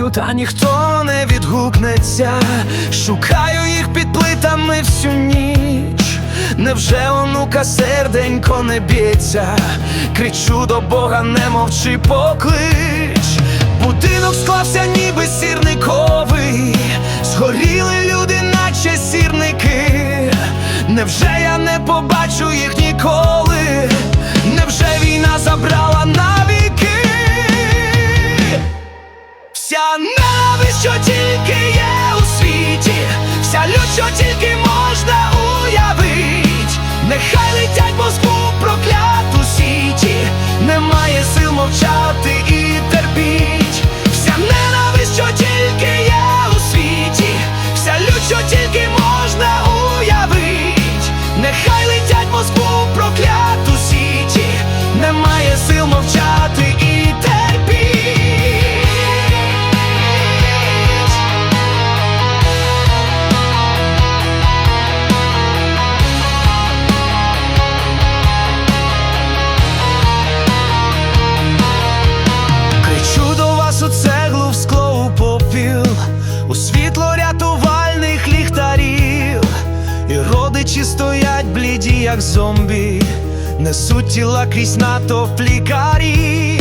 та ніхто не відгукнеться. Шукаю їх під плитами всю ніч. Невже онука серденько не б'ється? Кричу до Бога, не мовчи, поклич. Будинок склався, ніби сірниковий. Згоріли люди, наче сірники. Невже Вся ненависть, що тільки є у світі, вся лють, що тільки можна уявить, нехай і стоять бліді, як зомбі, несуть тіла крізь натовп лікарі.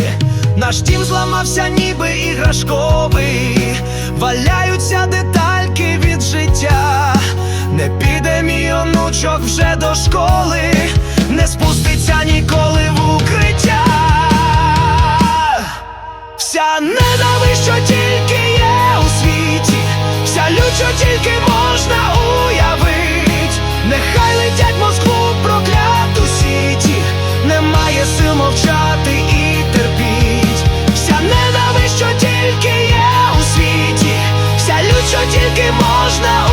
Наш дім зламався, ніби іграшковий, валяються детальки від життя. Не піде мій онучок вже до школи, не спуститься ніколи в укриття. Вся ненависть, що тільки є у світі, вся лють, що тільки можна тільки можна